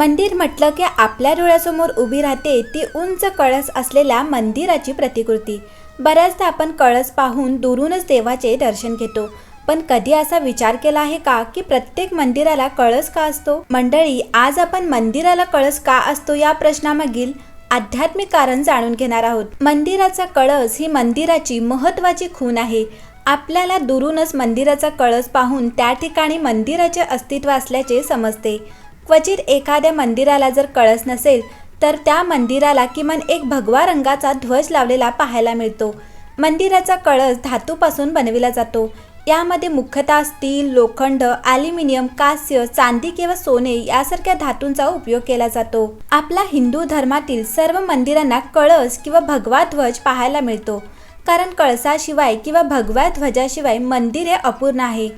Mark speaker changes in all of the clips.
Speaker 1: मंदिर म्हटलं की आपल्या डोळ्यासमोर उभी राहते ती उंच कळस असलेल्या मंदिराची प्रतिकृती. बऱ्याचदा आपण कळस पाहून दुरूनच देवाचे दर्शन घेतो. पण कधी असा विचार केला आहे का की प्रत्येक मंदिराला कळस का असतो? मंडळी आज आपण मंदिराला कळस का असतो या प्रश्नामागील आध्यात्मिक कारण जाणून घेणार आहोत. मंदिराचा कळस ही मंदिराची महत्वाची खूण आहे. आपल्याला दुरूनच मंदिराचा कळस पाहून त्या ठिकाणी मंदिराचे अस्तित्व असल्याचे समजते. क्वचित एखाद्या मंदिराला जर कळस नसेल तर त्या मंदिराला किमान एक भगवा रंगाचा ध्वज लावलेला पाहायला मिळतो. मंदिराचा कळस धातूपासून बनविला जातो. यामध्ये मुख्यतः स्टील लोखंड ॲल्युमिनियम कास्य चांदी किंवा सोने यासारख्या धातूंचा उपयोग केला जातो. आपला हिंदू धर्मातील सर्व मंदिरांना कळस किंवा भगवा ध्वज पाहायला मिळतो. कारण कळसाशिवाय किंवा भगव्या ध्वजाशिवाय मंदिर हे अपूर्ण आहे.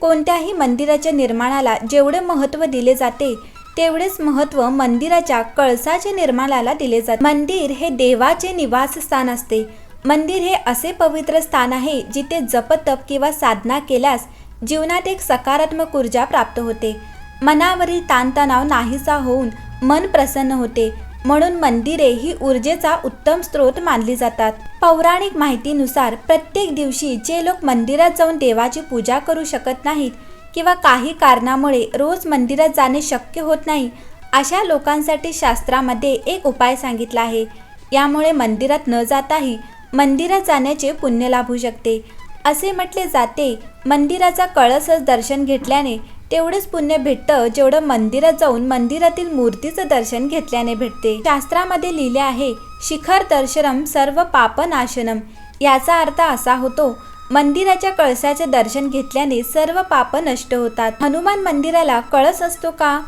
Speaker 1: कोणत्याही मंदिराच्या निर्माणाला जेवढे महत्त्व दिले जाते तेवढेच महत्त्व मंदिराच्या कळसाच्या निर्माणाला दिले जाते. मंदिर हे देवाचे निवासस्थान असते. मंदिर हे असे पवित्र स्थान आहे जिथे जपतप किंवा साधना केल्यास जीवनात एक सकारात्मक ऊर्जा प्राप्त होते. मनावरील ताणतणाव नाहीसा होऊन मन प्रसन्न होते. म्हणून मंदिरे ही ऊर्जेचा उत्तम स्रोत मानली जातात. पौराणिक माहितीनुसार प्रत्येक दिवशी जे लोक मंदिरात जाऊन देवाची पूजा करू शकत नाहीत किंवा काही कारणामुळे रोज मंदिरात जाणे शक्य होत नाही अशा लोकांसाठी शास्त्रामध्ये एक उपाय सांगितला आहे. यामुळे मंदिरात न जाताही मंदिरात जाण्याचे पुण्य लाभू शकते. असे म्हटले जाते मंदिराचा कळसच दर्शन घेतल्याने तेवढेच पुण्य भेटतं जेवढं मंदिरात जाऊन मंदिरातील मूर्तीचं दर्शन घेतल्याने भेटते. शास्त्रामध्ये लिहिले आहे शिखर दर्शनम सर्व पापनाशनम. याचा अर्थ असा होतो मंदिराच्या कळसाचे दर्शन घेतल्याने सर्व पाप नष्ट होतात. हनुमान मंदिराला कळस असतो का?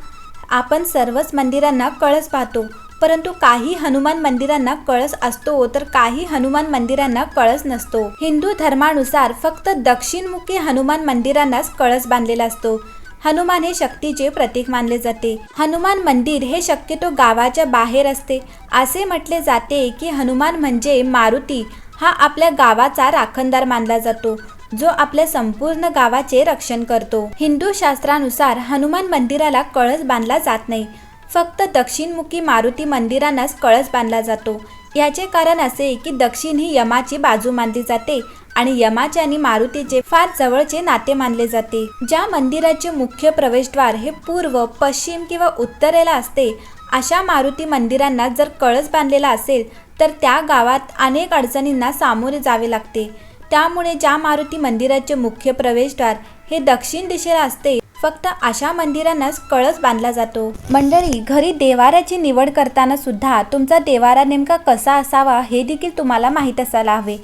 Speaker 1: आपण सर्वच मंदिरांना कळस पाहतो परंतु काही हनुमान मंदिरांना कळस असतो तर काही हनुमान मंदिरांना कळस नसतो. हिंदू धर्मानुसार फक्त दक्षिणमुखी हनुमान मंदिरांनाच कळस बांधलेला असतो. हनुमान हे शक्तीचे प्रतीक मानले जाते. हनुमान मंदिर हे शक्यतो गावाच्या बाहेर असते. असे म्हटले जाते की हनुमान म्हणजे मारुती हा आपल्या गावाचा राखणदार मानला जातो जो आपल्या संपूर्ण गावाचे रक्षण करतो. हिंदू शास्त्रानुसार हनुमान मंदिराला कळस बांधला जात नाही. फक्त दक्षिणमुखी मारुती मंदिरांनाच कळस बांधला जातो. याचे कारण असे की दक्षिण ही यमाची बाजू मानली जाते. आणि यमाचे आणि मारुतीचे फार जवळचे नाते मानले जाते. ज्या मंदिराचे मुख्य प्रवेशद्वार हे पूर्व पश्चिम किंवा उत्तरेला असते अशा मारुती मंदिरांना जर कळस बांधलेला असेल तर त्या गावात अनेक अडचणींना सामोरे जावे लागते. त्यामुळे ज्या मारुती मंदिराचे मुख्य प्रवेशद्वार हे दक्षिण दिशेला असते फक्त अशा मंदिरांनाच कळस बांधला जातो. मंडळी घरी देवाऱ्याची निवड करताना सुद्धा तुमचा देवारा नेमका कसा असावा हे देखील तुम्हाला माहीत असायला हवे.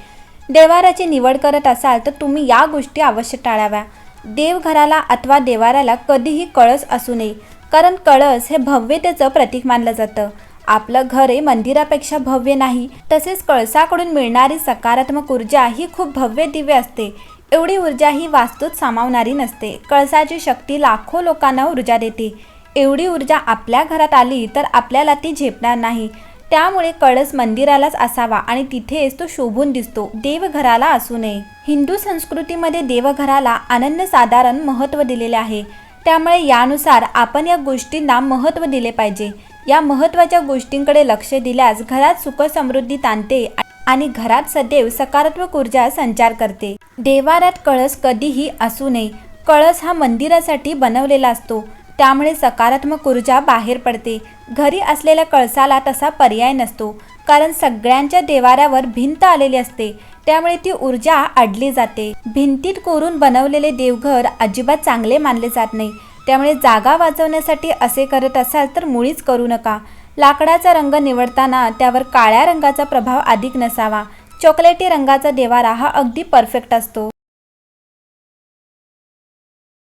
Speaker 1: देवाराची निवड करत असाल तर तुम्ही या गोष्टी अवश्य टाळाव्या. देवघराला अथवा देवाराला कधीही कळस असू नये. कारण कळस हे भव्यतेचं प्रतीक मानलं जातं. आपलं घर हे मंदिरापेक्षा भव्य नाही तसेच कळसाकडून मिळणारी सकारात्मक ऊर्जा ही खूप भव्य दिव्य असते. एवढी ऊर्जा ही वास्तूत सामावणारी नसते. कळसाची शक्ती लाखो लोकांना ऊर्जा देते. एवढी ऊर्जा आपल्या घरात आली तर आपल्याला ती झेपणार नाही. त्यामुळे कळस मंदिरालाच असावा आणि तिथेच तो शोभून दिसतो. देवघराला असू नये. हिंदू संस्कृतीमध्ये देवघराला अनन्यसाधारण महत्त्व दिलेले आहे. त्यामुळे यानुसार आपण या गोष्टींना महत्त्व दिले पाहिजे. या महत्त्वाच्या गोष्टींकडे लक्ष दिल्यास घरात सुख समृद्धी ताणते आणि घरात सदैव सकारात्मक ऊर्जा संचार करते. देवारात कळस कधीही असू नये. कळस हा मंदिरासाठी बनवलेला असतो. त्यामुळे सकारात्मक ऊर्जा बाहेर पडते. घरी असलेल्या कळसाला तसा पर्याय नसतो. कारण सगळ्यांच्या देवाऱ्यावर भिंत आलेली असते. त्यामुळे ती ऊर्जा अडली जाते. भिंतीत कोरून बनवलेले देवघर अजिबात चांगले मानले जात नाही. त्यामुळे जागा वाचवण्यासाठी असे करत असाल तर मुळीच करू नका. लाकडाचा रंग निवडताना त्यावर काळ्या रंगाचा प्रभाव अधिक नसावा. चॉकलेटी रंगाचा देवारा हा अगदी परफेक्ट असतो.